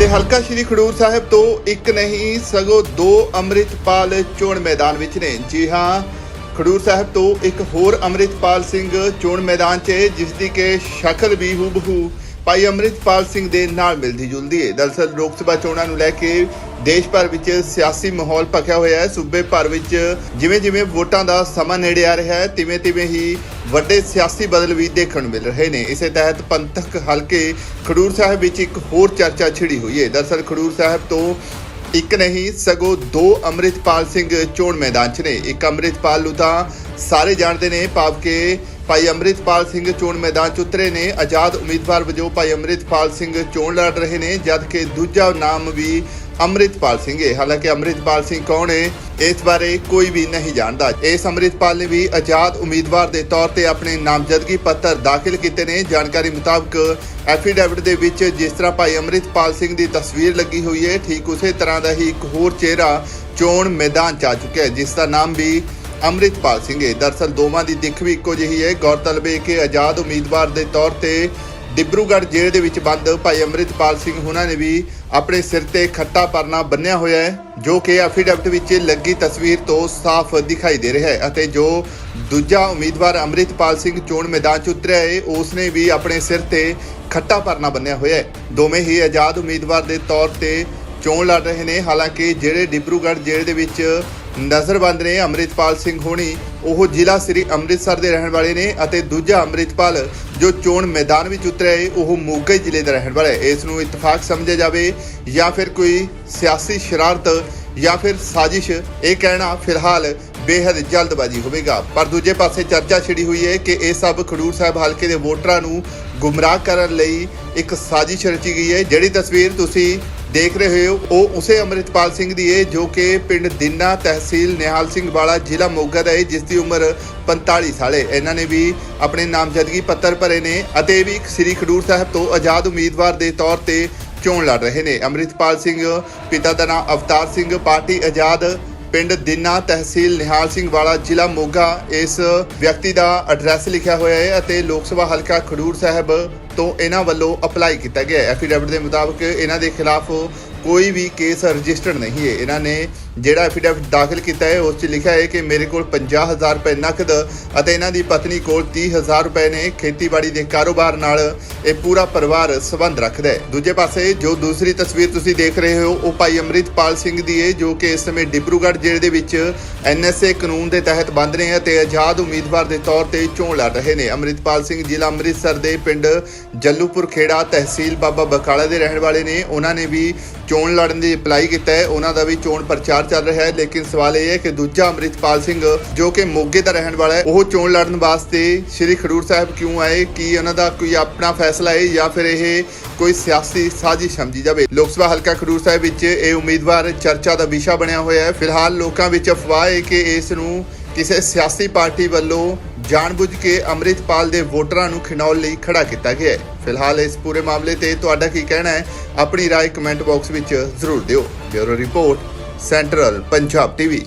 ਤੇ ਹਲਕਾ ਸ਼੍ਰੀ ਖਡੂਰ ਸਾਹਿਬ ਤੋਂ ਇੱਕ ਨਹੀਂ, ਸਗੋਂ ਦੋ ਅੰਮ੍ਰਿਤਪਾਲ ਚੋਣ ਮੈਦਾਨ ਵਿੱਚ ਨੇ। ਜੀ ਹਾਂ, ਖਡੂਰ ਸਾਹਿਬ ਤੋਂ ਇੱਕ ਹੋਰ ਅੰਮ੍ਰਿਤਪਾਲ ਸਿੰਘ ਚੋਣ ਮੈਦਾਨ 'ਚ ਜਿਸ ਦੀ ਕਿ ਸ਼ਕਲ ਵੀ ਹੂਬਹੂ ਭਾਈ ਅੰਮ੍ਰਿਤਪਾਲ ਸਿੰਘ ਦੇ ਨਾਲ ਮਿਲਦੀ ਜੁਲਦੀ ਹੈ। ਦਰਅਸਲ ਲੋਕ ਸਭਾ ਚੋਣਾਂ ਨੂੰ ਲੈ ਕੇ ਦੇਸ਼ ਭਰ ਵਿੱਚ ਸਿਆਸੀ ਮਾਹੌਲ ਭਖਿਆ ਹੋਇਆ ਹੈ। ਸੂਬੇ ਭਰ ਵਿੱਚ ਜਿਵੇਂ ਜਿਵੇਂ ਵੋਟਾਂ ਦਾ ਸਮਾਂ ਨੇੜੇ ਆ ਰਿਹਾ ਹੈ ਤਿਵੇਂ ਤਿਵੇਂ ਹੀ ਵੱਡੇ ਸਿਆਸੀ ਬਦਲ ਵੀ ਦੇਖਣ ਨੂੰ ਮਿਲ ਰਹੇ ਨੇ। ਇਸੇ ਤਹਿਤ ਪੰਥਕ ਹਲਕੇ ਖਡੂਰ ਸਾਹਿਬ ਵਿੱਚ ਇੱਕ ਹੋਰ ਚਰਚਾ ਛਿੜੀ ਹੋਈ ਹੈ। ਦਰਅਸਲ ਖਡੂਰ ਸਾਹਿਬ ਤੋਂ ਇੱਕ ਨਹੀਂ, ਸਗੋਂ ਦੋ ਅੰਮ੍ਰਿਤਪਾਲ ਸਿੰਘ ਚੋਣ ਮੈਦਾਨ 'ਚ ਨੇ। ਇੱਕ ਅੰਮ੍ਰਿਤਪਾਲ ਨੂੰ ਤਾਂ ਸਾਰੇ ਜਾਣਦੇ ਨੇ, ਭਾਵ ਕਿ ਭਾਈ ਅੰਮ੍ਰਿਤਪਾਲ ਸਿੰਘ ਚੋਣ ਮੈਦਾਨ 'ਚ ਉਤਰੇ ਨੇ। ਆਜ਼ਾਦ ਉਮੀਦਵਾਰ ਵਜੋਂ ਭਾਈ ਅੰਮ੍ਰਿਤਪਾਲ ਸਿੰਘ ਚੋਣ ਲੜ ਰਹੇ ਨੇ ਜਦਕਿ ਦੂਜਾ ਨਾਮ ਵੀ ਅੰਮ੍ਰਿਤਪਾਲ ਸਿੰਘ ਹੈ ਹਾਲਾਂਕਿ ਅੰਮ੍ਰਿਤਪਾਲ ਸਿੰਘ ਕੌਣ ਹੈ ਇਸ ਬਾਰੇ ਕੋਈ ਵੀ ਨਹੀਂ ਜਾਣਦਾ। ਇਸ ਅੰਮ੍ਰਿਤਪਾਲ ਨੇ ਵੀ ਆਜ਼ਾਦ ਉਮੀਦਵਾਰ ਦੇ ਤੌਰ ਤੇ ਆਪਣੇ ਨਾਮਜ਼ਦਗੀ ਪੱਤਰ ਦਾਖਲ ਕੀਤੇ ਨੇ। ਜਾਣਕਾਰੀ ਮੁਤਾਬਕ ਐਫੀਡੈਵਿਟ ਦੇ ਵਿੱਚ ਜਿਸ ਤਰ੍ਹਾਂ ਭਾਈ ਅੰਮ੍ਰਿਤਪਾਲ ਸਿੰਘ ਦੀ ਤਸਵੀਰ ਲੱਗੀ ਹੋਈ ਹੈ ਠੀਕ ਉਸੇ ਤਰ੍ਹਾਂ ਦਾ ਹੀ ਇੱਕ ਹੋਰ ਚਿਹਰਾ ਚੋਣ ਮੈਦਾਨ 'ਚ ਆ ਚੁੱਕਿਆ ਹੈ ਜਿਸ ਦਾ ਨਾਮ ਵੀ ਅੰਮ੍ਰਿਤਪਾਲ ਸਿੰਘ ਹੈ ਦਰਅਸਲ ਦੋਵਾਂ ਦੀ ਦਿੱਖ ਵੀ ਇੱਕੋ ਜਿਹੀ ਹੈ। ਗੌਰਤਲਬ ਹੈ ਕਿ ਆਜ਼ਾਦ ਉਮੀਦਵਾਰ ਦੇ ਤੌਰ ਤੇ ਡਿਬਰੂਗੜ੍ਹ ਜੇਲ੍ਹ ਦੇ ਵਿੱਚ ਬੰਦ ਭਾਈ ਅੰਮ੍ਰਿਤਪਾਲ ਸਿੰਘ ਉਹਨਾਂ ਨੇ ਵੀ ਆਪਣੇ ਸਿਰ ਤੇ ਖੱਟਾ ਪਰਨਾ ਬੰਨਿਆ ਹੋਇਆ ਹੈ, ਜੋ ਕਿ ਐਫੀਡੈਵਿਟ ਵਿੱਚ ਲੱਗੀ ਤਸਵੀਰ ਤੋਂ ਸਾਫ਼ ਦਿਖਾਈ ਦੇ ਰਿਹਾ ਹੈ ਅਤੇ ਜੋ ਦੂਜਾ ਉਮੀਦਵਾਰ ਅੰਮ੍ਰਿਤਪਾਲ ਸਿੰਘ ਚੋਣ ਮੈਦਾਨ 'ਚ ਉਤਰਿਆ ਹੈ, ਉਸ ਨੇ ਵੀ ਆਪਣੇ ਸਿਰ ਤੇ ਖੱਟਾ ਪਰਨਾ ਬੰਨਿਆ ਹੋਇਆ ਹੈ। ਦੋਵੇਂ ਹੀ ਆਜ਼ਾਦ ਉਮੀਦਵਾਰ ਦੇ ਤੌਰ ਤੇ ਚੋਣ ਲੜ ਰਹੇ ਨੇ। ਹਾਲਾਂਕਿ ਜਿਹੜੇ ਡਿਬਰੂਗੜ੍ਹ ਜੇਲ੍ਹ ਦੇ ਵਿੱਚ ਨਜ਼ਰਬੰਦ ਨੇ ਅੰਮ੍ਰਿਤਪਾਲ ਸਿੰਘ ਹੋਣੀ, ਉਹ ਜ਼ਿਲ੍ਹਾ ਸ੍ਰੀ ਅੰਮ੍ਰਿਤਸਰ ਦੇ ਰਹਿਣ ਵਾਲੇ ਨੇ ਅਤੇ ਦੂਜਾ ਅੰਮ੍ਰਿਤਪਾਲ ਜੋ ਚੋਣ ਮੈਦਾਨ ਵਿੱਚ ਉਤਰਿਆ ਹੈ ਉਹ ਮੋਗਾ ਜ਼ਿਲ੍ਹੇ ਦਾ ਰਹਿਣ ਵਾਲਾ ਹੈ ਇਸ ਨੂੰ ਇਤਫਾਕ ਸਮਝਿਆ ਜਾਵੇ ਜਾਂ ਫਿਰ ਕੋਈ ਸਿਆਸੀ ਸ਼ਰਾਰਤ ਜਾਂ ਫਿਰ ਸਾਜ਼ਿਸ਼, ਇਹ ਕਹਿਣਾ ਫਿਲਹਾਲ ਬੇਹੱਦ ਜਲਦਬਾਜ਼ੀ ਹੋਵੇਗਾ। ਪਰ ਦੂਜੇ ਪਾਸੇ ਚਰਚਾ ਛਿੜੀ ਹੋਈ ਹੈ ਕਿ ਇਹ ਸਭ ਖਡੂਰ ਸਾਹਿਬ ਹਲਕੇ ਦੇ ਵੋਟਰਾਂ ਨੂੰ ਗੁੰਮਰਾਹ ਕਰਨ ਲਈ ਇੱਕ ਸਾਜ਼ਿਸ਼ ਰਚੀ ਗਈ ਹੈ ਜਿਹੜੀ ਤਸਵੀਰ ਤੁਸੀਂ ਦੇਖ ਰਹੇ ਹੋ, ਉਹ ਉਸੇ ਅੰਮ੍ਰਿਤਪਾਲ ਸਿੰਘ ਦੀ ਹੈ ਜੋ ਕਿ ਪਿੰਡ ਦਿਨਾ ਤਹਿਸੀਲ ਨਿਹਾਲ ਸਿੰਘ ਵਾਲਾ ਜ਼ਿਲ੍ਹਾ ਮੋਗਾ ਦਾ ਹੈ ਜਿਸ ਦੀ ਉਮਰ 45 ਸਾਲ ਹੈ ਇਹਨਾਂ ਨੇ ਵੀ ਆਪਣੇ ਨਾਮਜ਼ਦਗੀ ਪੱਤਰ ਭਰੇ ਨੇ ਅਤੇ ਵੀ ਸ੍ਰੀ ਖਡੂਰ ਸਾਹਿਬ ਤੋਂ ਆਜ਼ਾਦ ਉਮੀਦਵਾਰ ਦੇ ਤੌਰ ਤੇ ਚੋਣ ਲੜ ਰਹੇ ਨੇ। ਅੰਮ੍ਰਿਤਪਾਲ ਸਿੰਘ, ਪਿਤਾ ਦਾ ਨਾਮ ਅਵਤਾਰ ਸਿੰਘ, ਪਾਰਟੀ ਆਜ਼ਾਦ ਪਿੰਡ ਦਿਨਾ ਤਹਿਸੀਲ ਨਿਹਾਲ ਸਿੰਘ ਵਾਲਾ ਜ਼ਿਲ੍ਹਾ ਮੋਗਾ, ਇਸ ਵਿਅਕਤੀ ਦਾ ਐਡਰੈਸ ਲਿਖਿਆ ਹੋਇਆ ਹੈ ਅਤੇ ਲੋਕ ਸਭਾ ਹਲਕਾ ਖਡੂਰ ਸਾਹਿਬ ਤੋਂ ਇਹਨਾਂ ਵੱਲੋਂ ਅਪਲਾਈ ਕੀਤਾ ਗਿਆ ਹੈ। ਐਫੀਡੈਵਿਟ ਦੇ ਮੁਤਾਬਕ ਇਹਨਾਂ ਦੇ ਖਿਲਾਫ ਕੋਈ ਵੀ ਕੇਸ ਰਜਿਸਟਰਡ ਨਹੀਂ ਹੈ। ਇਹਨਾਂ ਨੇ ਜਿਹੜਾ ਐਫੀਡੈਵਿਟ ਦਾਖਲ ਕੀਤਾ ਹੈ, ਉਸ 'ਚ ਲਿਖਿਆ ਹੈ ਕਿ ਮੇਰੇ ਕੋਲ 50000 ਰੁਪਏ ਨਕਦ ਅਤੇ ਇਹਨਾਂ ਦੀ ਪਤਨੀ ਕੋਲ 30000 ਰੁਪਏ ਨੇ। ਖੇਤੀਬਾੜੀ ਦੇ ਕਾਰੋਬਾਰ ਨਾਲ ਇਹ ਪੂਰਾ ਪਰਿਵਾਰ ਸੰਬੰਧ ਰੱਖਦਾ ਹੈ। ਦੂਜੇ ਪਾਸੇ, ਜੋ ਦੂਸਰੀ ਤਸਵੀਰ ਤੁਸੀਂ ਦੇਖ ਰਹੇ ਹੋ, ਉਹ ਭਾਈ ਅੰਮ੍ਰਿਤਪਾਲ ਸਿੰਘ ਦੀ ਹੈ, ਜੋ ਕਿ ਇਸ ਸਮੇਂ ਡਿਬਰੂਗੜ੍ਹ ਜੇਲ੍ਹ ਦੇ ਵਿੱਚ ਐਨਐਸਏ ਕਾਨੂੰਨ ਦੇ ਤਹਿਤ ਬੰਦ ਨੇ ਅਤੇ ਆਜ਼ਾਦ ਉਮੀਦਵਾਰ ਦੇ ਤੌਰ ਤੇ ਚੋਣ ਲੜ ਰਹੇ ਨੇ। ਅੰਮ੍ਰਿਤਪਾਲ ਸਿੰਘ ਜ਼ਿਲ੍ਹਾ ਅੰਮ੍ਰਿਤਸਰ ਦੇ ਪਿੰਡ ਜੱਲੂਪੁਰ ਖੇੜਾ ਤਹਿਸੀਲ ਬਾਬਾ ਬਕਾਲਾ ਦੇ ਰਹਿਣ ਵਾਲੇ ਨੇ। ਉਹਨਾਂ ਨੇ ਵੀ ਚੋਣ ਲੜਨ ਦੀ ਅਪਲਾਈ ਕੀਤਾ ਹੈ। ਉਹਨਾਂ ਦਾ ਵੀ ਚੋਣ ਪ੍ਰਚਾਰ ਚੱਲ ਰਿਹਾ ਹੈ। ਲੇਕਿਨ ਸਵਾਲ ਇਹ ਹੈ ਕਿ ਦੂਜਾ ਅੰਮ੍ਰਿਤਪਾਲ ਸਿੰਘ, ਜੋ ਕਿ ਮੋਗੇ ਦਾ ਰਹਿਣ ਵਾਲਾ ਹੈ, ਉਹ ਚੋਣ ਲੜਨ ਵਾਸਤੇ ਸ੍ਰੀ ਖਡੂਰ ਸਾਹਿਬ ਕਿਉਂ ਆਏ? ਕੀ ਉਹਨਾਂ ਦਾ ਕੋਈ ਆਪਣਾ ਫੈਸਲਾ ਹੈ ਜਾਂ ਫਿਰ ਇਹ ਕੋਈ ਸਿਆਸੀ ਸਾਜ਼ਿਸ਼ ਸਮਝੀ ਜਾਵੇ? ਲੋਕ ਸਭਾ ਹਲਕਾ ਖਡੂਰ ਸਾਹਿਬ ਵਿੱਚ ਇਹ ਉਮੀਦਵਾਰ ਚਰਚਾ ਦਾ ਵਿਸ਼ਾ ਬਣਿਆ ਹੋਇਆ ਹੈ। ਫਿਲਹਾਲ ਲੋਕਾਂ ਵਿੱਚ ਅਫਵਾਹ ਹੈ ਕਿ ਇਸ ਨੂੰ ਕਿਸੇ ਸਿਆਸੀ ਪਾਰਟੀ ਵੱਲੋਂ ਜਾਣਬੁੱਝ ਕੇ ਅੰਮ੍ਰਿਤਪਾਲ ਦੇ ਵੋਟਰਾਂ ਨੂੰ ਖਿਣਾਉਣ ਲਈ ਖੜਾ ਕੀਤਾ ਗਿਆ ਹੈ ਫਿਲਹਾਲ ਇਸ ਪੂਰੇ ਮਾਮਲੇ ਤੇ ਤੁਹਾਡਾ ਕੀ ਕਹਿਣਾ ਹੈ ਆਪਣੀ رائے ਕਮੈਂਟ ਬਾਕਸ ਵਿੱਚ ਜ਼ਰੂਰ ਦਿਓ bureau report central Punjab TV